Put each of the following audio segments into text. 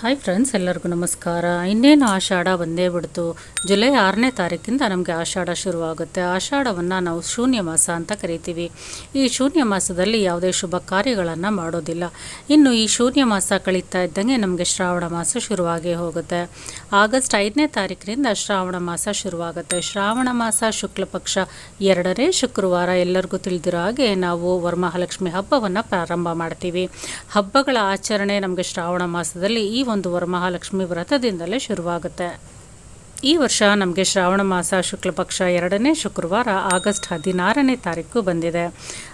Hi friends ಎಲ್ಲರಿಗೂ ನಮಸ್ಕಾರ. ಇನ್ನೇನು ಆಷಾಢ ಬಂದೇ ಬಿಡ್ತು. ಜುಲೈ ಆರನೇ ತಾರೀಕಿಂದ ನಮಗೆ ಆಷಾಢ ಶುರುವಾಗುತ್ತೆ. ಆಷಾಢವನ್ನು ನಾವು ಶೂನ್ಯ ಮಾಸ ಅಂತ ಕರಿತೀವಿ. ಈ ಶೂನ್ಯ ಮಾಸದಲ್ಲಿ ಯಾವುದೇ ಶುಭ ಕಾರ್ಯಗಳನ್ನು ಮಾಡೋದಿಲ್ಲ. ಇನ್ನು ಈ ಶೂನ್ಯ ಮಾಸ ಕಳೀತಾ ಇದ್ದಂಗೆ ನಮಗೆ ಶ್ರಾವಣ ಮಾಸ ಶುರುವಾಗೇ ಹೋಗುತ್ತೆ. ಆಗಸ್ಟ್ ಐದನೇ ತಾರೀಕಿನಿಂದ ಶ್ರಾವಣ ಮಾಸ ಶುರುವಾಗುತ್ತೆ. ಶ್ರಾವಣ ಮಾಸ ಶುಕ್ಲ ಪಕ್ಷ ಎರಡನೇ ಶುಕ್ರವಾರ. ಎಲ್ಲರಿಗೂ ತಿಳಿದಿರೋ ಹಾಗೆ ನಾವು ವರಮಹಾಲಕ್ಷ್ಮಿ ಹಬ್ಬವನ್ನು ಪ್ರಾರಂಭ ಮಾಡ್ತೀವಿ. ಹಬ್ಬಗಳ ಆಚರಣೆ ನಮಗೆ ಶ್ರಾವಣ ಮಾಸದಲ್ಲಿ ಈ ಒಂದು ವರಮಹಾಲಕ್ಷ್ಮಿ ವ್ರತದಿಂದಲೇ ಶುರುವಾಗುತ್ತೆ. ಈ ವರ್ಷ ನಮಗೆ ಶ್ರಾವಣ ಮಾಸ ಶುಕ್ಲ ಪಕ್ಷ ಎರಡನೇ ಶುಕ್ರವಾರ ಆಗಸ್ಟ್ ಹದಿನಾರನೇ ತಾರೀಕು ಬಂದಿದೆ.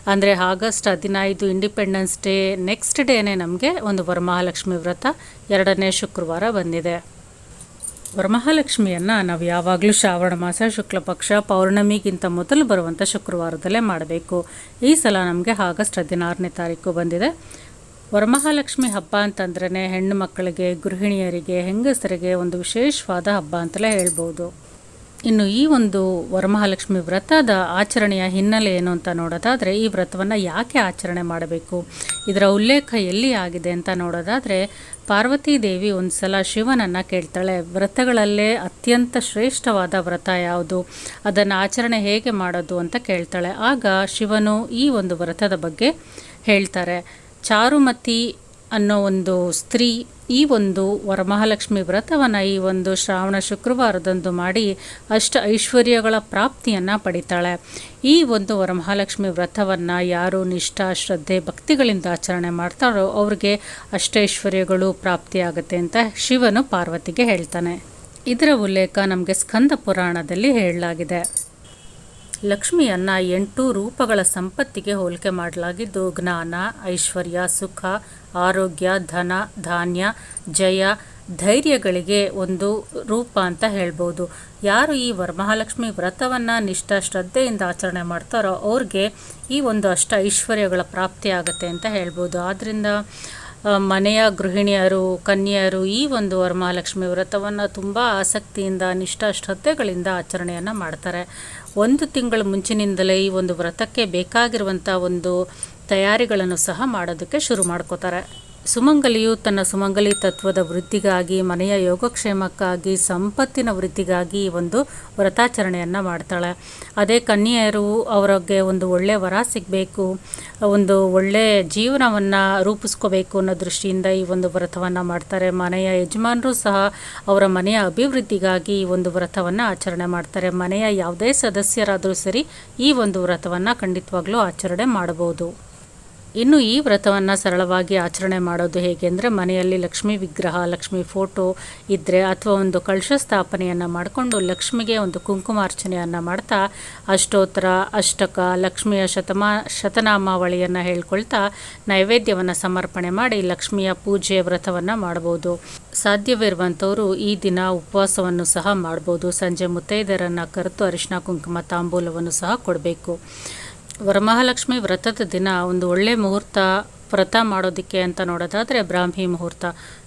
ಅಂದರೆ ಆಗಸ್ಟ್ ಹದಿನೈದು ಇಂಡಿಪೆಂಡೆನ್ಸ್ ಡೇ ನೆಕ್ಸ್ಟ್ ಡೇನೇ ನಮಗೆ ಒಂದು ವರಮಹಾಲಕ್ಷ್ಮಿ ವ್ರತ ಎರಡನೇ ಶುಕ್ರವಾರ ಬಂದಿದೆ. ವರಮಹಾಲಕ್ಷ್ಮಿಯನ್ನು ನಾವು ಯಾವಾಗಲೂ ಶ್ರಾವಣ ಮಾಸ ಶುಕ್ಲಪಕ್ಷ ಪೌರ್ಣಮಿಗಿಂತ ಮೊದಲು ಬರುವಂಥ ಶುಕ್ರವಾರದಲ್ಲೇ ಮಾಡಬೇಕು. ಈ ಸಲ ನಮಗೆ ಆಗಸ್ಟ್ ಹದಿನಾರನೇ ತಾರೀಕು ಬಂದಿದೆ. ವರಮಹಾಲಕ್ಷ್ಮಿ ಹಬ್ಬ ಅಂತಂದ್ರೆ ಹೆಣ್ಣು ಮಕ್ಕಳಿಗೆ, ಗೃಹಿಣಿಯರಿಗೆ, ಹೆಂಗಸರಿಗೆ ಒಂದು ವಿಶೇಷವಾದ ಹಬ್ಬ ಅಂತಲೇ ಹೇಳ್ಬೋದು. ಇನ್ನು ಈ ಒಂದು ವರಮಹಾಲಕ್ಷ್ಮಿ ವ್ರತದ ಆಚರಣೆಯ ಹಿನ್ನೆಲೆ ಏನು ಅಂತ ನೋಡೋದಾದರೆ, ಈ ವ್ರತವನ್ನು ಯಾಕೆ ಆಚರಣೆ ಮಾಡಬೇಕು? ಇದರ ಉಲ್ಲೇಖ ಎಲ್ಲಿ ಆಗಿದೆ ಅಂತ ನೋಡೋದಾದರೆ, ಪಾರ್ವತಿ ದೇವಿ ಒಂದು ಸಲ ಶಿವನನ್ನು ಕೇಳ್ತಾಳೆ, ವ್ರತಗಳಲ್ಲೇ ಅತ್ಯಂತ ಶ್ರೇಷ್ಠವಾದ ವ್ರತ ಯಾವುದು? ಅದನ್ನು ಆಚರಣೆ ಹೇಗೆ ಮಾಡೋದು? ಅಂತ ಕೇಳ್ತಾಳೆ. ಆಗ ಶಿವನು ಈ ಒಂದು ವ್ರತದ ಬಗ್ಗೆ ಹೇಳ್ತಾರೆ. ಚಾರುಮತಿ ಅನ್ನೋ ಒಂದು ಸ್ತ್ರೀ ಈ ಒಂದು ವರಮಹಾಲಕ್ಷ್ಮಿ ವ್ರತವನ್ನು ಈ ಒಂದು ಶ್ರಾವಣ ಶುಕ್ರವಾರದಂದು ಮಾಡಿ ಅಷ್ಟ ಐಶ್ವರ್ಯಗಳ ಪ್ರಾಪ್ತಿಯನ್ನು ಪಡಿತಾಳೆ. ಈ ಒಂದು ವರಮಹಾಲಕ್ಷ್ಮಿ ವ್ರತವನ್ನು ಯಾರು ನಿಷ್ಠಾ, ಶ್ರದ್ಧೆ, ಭಕ್ತಿಗಳಿಂದ ಆಚರಣೆ ಮಾಡ್ತಾರೋ ಅವ್ರಿಗೆ ಅಷ್ಟೈಶ್ವರ್ಯಗಳು ಪ್ರಾಪ್ತಿಯಾಗುತ್ತೆ ಅಂತ ಶಿವನು ಪಾರ್ವತಿಗೆ ಹೇಳ್ತಾನೆ. ಇದರ ಉಲ್ಲೇಖ ನಮಗೆ ಸ್ಕಂದ ಪುರಾಣದಲ್ಲಿ ಹೇಳಲಾಗಿದೆ. ಲಕ್ಷ್ಮಿಯನ್ನು ಎಂಟು ರೂಪಗಳ ಸಂಪತ್ತಿಗೆ ಹೋಲಿಕೆ ಮಾಡಲಾಗಿದ್ದು, ಜ್ಞಾನ, ಐಶ್ವರ್ಯ, ಸುಖ, ಆರೋಗ್ಯ, ಧನ, ಧಾನ್ಯ, ಜಯ, ಧೈರ್ಯಗಳಿಗೆ ಒಂದು ರೂಪ ಅಂತ ಹೇಳ್ಬೋದು. ಯಾರು ಈ ವರಮಹಾಲಕ್ಷ್ಮಿ ವ್ರತವನ್ನು ನಿಷ್ಠ ಶ್ರದ್ಧೆಯಿಂದ ಆಚರಣೆ ಮಾಡ್ತಾರೋ ಅವ್ರಿಗೆ ಈ ಒಂದು ಅಷ್ಟ ಐಶ್ವರ್ಯಗಳ ಪ್ರಾಪ್ತಿ ಆಗುತ್ತೆ ಅಂತ ಹೇಳ್ಬೋದು. ಆದ್ದರಿಂದ ಮನೆಯ ಗೃಹಿಣಿಯರು, ಕನ್ಯೆಯರು ಈ ಒಂದು ವರಮಹಾಲಕ್ಷ್ಮಿ ವ್ರತವನ್ನು ತುಂಬ ಆಸಕ್ತಿಯಿಂದ ನಿಷ್ಠಾ ಶ್ರದ್ಧೆಗಳಿಂದ ಆಚರಣೆಯನ್ನು ಮಾಡ್ತಾರೆ. ಒಂದು ತಿಂಗಳ ಮುಂಚಿನಿಂದಲೇ ಈ ಒಂದು ವ್ರತಕ್ಕೆ ಬೇಕಾಗಿರುವಂಥ ಒಂದು ತಯಾರಿಗಳನ್ನು ಸಹ ಮಾಡೋದಕ್ಕೆ ಶುರು ಮಾಡ್ಕೋತಾರೆ. ಸುಮಂಗಲಿಯು ತನ್ನ ಸುಮಂಗಲಿ ತತ್ವದ ವೃದ್ಧಿಗಾಗಿ ಮನೆಯ ಯೋಗಕ್ಷೇಮಕ್ಕಾಗಿ, ಸಂಪತ್ತಿನ ವೃದ್ಧಿಗಾಗಿ ಒಂದು ವ್ರತಾಚರಣೆಯನ್ನು ಮಾಡ್ತಾಳೆ. ಅದೇ ಕನ್ಯೆಯರು ಅವರಿಗೆ ಒಂದು ಒಳ್ಳೆಯ ವರ ಸಿಗಬೇಕು, ಒಂದು ಒಳ್ಳೆಯ ಜೀವನವನ್ನು ರೂಪಿಸ್ಕೋಬೇಕು ಅನ್ನೋ ದೃಷ್ಟಿಯಿಂದ ಈ ಒಂದು ವ್ರತವನ್ನು ಮಾಡ್ತಾರೆ. ಮನೆಯ ಯಜಮಾನರು ಸಹ ಅವರ ಮನೆಯ ಅಭಿವೃದ್ಧಿಗಾಗಿ ಈ ಒಂದು ವ್ರತವನ್ನು ಆಚರಣೆ ಮಾಡ್ತಾರೆ. ಮನೆಯ ಯಾವುದೇ ಸದಸ್ಯರಾದರೂ ಸರಿ ಈ ಒಂದು ವ್ರತವನ್ನು ಖಂಡಿತವಾಗ್ಲೂ ಆಚರಣೆ ಮಾಡಬಹುದು. ಇನ್ನು ಈ ವ್ರತವನ್ನು ಸರಳವಾಗಿ ಆಚರಣೆ ಮಾಡೋದು ಹೇಗೆ ಅಂದರೆ ಮನೆಯಲ್ಲಿ ಲಕ್ಷ್ಮೀ ವಿಗ್ರಹ, ಲಕ್ಷ್ಮಿ ಫೋಟೋ ಇದ್ದರೆ ಅಥವಾ ಒಂದು ಕಳಶ ಸ್ಥಾಪನೆಯನ್ನು ಮಾಡಿಕೊಂಡು ಲಕ್ಷ್ಮಿಗೆ ಒಂದು ಕುಂಕುಮಾರ್ಚನೆಯನ್ನು ಮಾಡ್ತಾ ಅಷ್ಟೋತ್ತರ, ಅಷ್ಟಕ, ಲಕ್ಷ್ಮಿಯ ಶತಮಾ, ಶತನಾಮಾವಳಿಯನ್ನು ಹೇಳ್ಕೊಳ್ತಾ ನೈವೇದ್ಯವನ್ನು ಸಮರ್ಪಣೆ ಮಾಡಿ ಲಕ್ಷ್ಮಿಯ ಪೂಜೆ ವ್ರತವನ್ನು ಮಾಡ್ಬೋದು. ಸಾಧ್ಯವಿರುವಂಥವರು ಈ ದಿನ ಉಪವಾಸವನ್ನು ಸಹ ಮಾಡ್ಬೋದು. ಸಂಜೆ ಮುತ್ತೈದರನ್ನು ಕರೆತು ಅರಿಶಿನ, ಕುಂಕುಮ, ತಾಂಬೂಲವನ್ನು ಸಹ ಕೊಡಬೇಕು. ವರಮಹಾಲಕ್ಷ್ಮಿ ವ್ರತದ ದಿನ ಒಂದು ಒಳ್ಳೆ ಮುಹೂರ್ತ ವ್ರತ ಮಾಡೋದಕ್ಕೆ ಅಂತ ನೋಡೋದಾದರೆ ಬ್ರಾಹ್ಮಿ ಮುಹೂರ್ತ.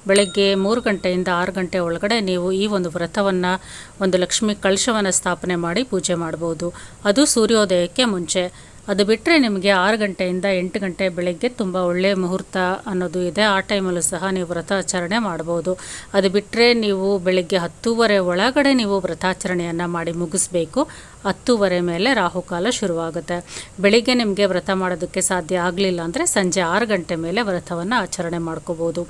ಬೆಳಗ್ಗೆ ಮೂರು ಗಂಟೆಯಿಂದ ಆರು ಗಂಟೆ ಒಳಗಡೆ ನೀವು ಈ ಒಂದು ವ್ರತವನ್ನು, ಒಂದು ಲಕ್ಷ್ಮಿ ಕಳಶವನ್ನು ಸ್ಥಾಪನೆ ಮಾಡಿ ಪೂಜೆ ಮಾಡ್ಬೋದು. ಅದು ಸೂರ್ಯೋದಯಕ್ಕೆ ಮುಂಚೆ. ಅದು ಬಿಟ್ಟರೆ ನಿಮಗೆ ಆರು ಗಂಟೆಯಿಂದ ಎಂಟು ಗಂಟೆ ಬೆಳಗ್ಗೆ ತುಂಬ ಒಳ್ಳೆಯ ಮುಹೂರ್ತ ಅನ್ನೋದು ಇದೆ. ಆ ಟೈಮಲ್ಲೂ ಸಹ ನೀವು ವ್ರತಾಚರಣೆ ಮಾಡ್ಬೋದು. ಅದು ಬಿಟ್ಟರೆ ನೀವು ಬೆಳಗ್ಗೆ ಹತ್ತೂವರೆ ಒಳಗಡೆ ನೀವು ವ್ರತಾಚರಣೆಯನ್ನು ಮಾಡಿ ಮುಗಿಸ್ಬೇಕು. ಹತ್ತೂವರೆ ಮೇಲೆ ರಾಹುಕಾಲ ಶುರುವಾಗುತ್ತೆ. ಬೆಳಿಗ್ಗೆ ನಿಮಗೆ ವ್ರತ ಮಾಡೋದಕ್ಕೆ ಸಾಧ್ಯ ಆಗಲಿಲ್ಲ ಅಂದರೆ ಸಂಜೆ ಆರು ಗಂಟೆ ಮೇಲೆ ವ್ರತವನ್ನು ಆಚರಣೆ ಮಾಡ್ಕೋಬೋದು.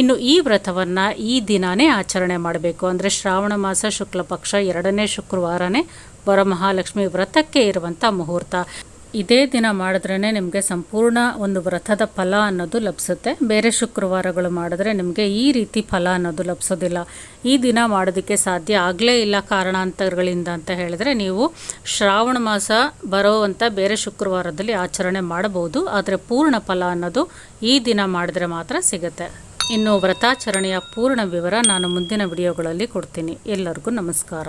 ಇನ್ನು ಈ ವ್ರತವನ್ನು ಈ ದಿನವೇ ಆಚರಣೆ ಮಾಡಬೇಕು. ಅಂದರೆ ಶ್ರಾವಣ ಮಾಸ, ಶುಕ್ಲ ಪಕ್ಷ ಎರಡನೇ ಶುಕ್ರವಾರನೇ ವರಮಹಾಲಕ್ಷ್ಮಿ ವ್ರತಕ್ಕೆ ಇರುವಂಥ ಮುಹೂರ್ತ. ಇದೇ ದಿನ ಮಾಡಿದ್ರೇ ನಿಮಗೆ ಸಂಪೂರ್ಣ ಒಂದು ವ್ರತದ ಫಲ ಅನ್ನೋದು ಲಭಿಸುತ್ತೆ. ಬೇರೆ ಶುಕ್ರವಾರಗಳು ಮಾಡಿದ್ರೆ ನಿಮಗೆ ಈ ರೀತಿ ಫಲ ಅನ್ನೋದು ಲಭಿಸೋದಿಲ್ಲ. ಈ ದಿನ ಮಾಡೋದಕ್ಕೆ ಸಾಧ್ಯ ಆಗಲೇ ಇಲ್ಲ ಕಾರಣಾಂತರಗಳಿಂದ ಅಂತ ಹೇಳಿದ್ರೆ ನೀವು ಶ್ರಾವಣ ಮಾಸ ಬರೋವಂಥ ಬೇರೆ ಶುಕ್ರವಾರದಲ್ಲಿ ಆಚರಣೆ ಮಾಡಬಹುದು. ಆದರೆ ಪೂರ್ಣ ಫಲ ಅನ್ನೋದು ಈ ದಿನ ಮಾಡಿದ್ರೆ ಮಾತ್ರ ಸಿಗುತ್ತೆ. ಇನ್ನು ವ್ರತಾಚರಣೆಯ ಪೂರ್ಣ ವಿವರ ನಾನು ಮುಂದಿನ ವಿಡಿಯೋಗಳಲ್ಲಿ ಕೊಡ್ತೀನಿ. ಎಲ್ಲರಿಗೂ ನಮಸ್ಕಾರ.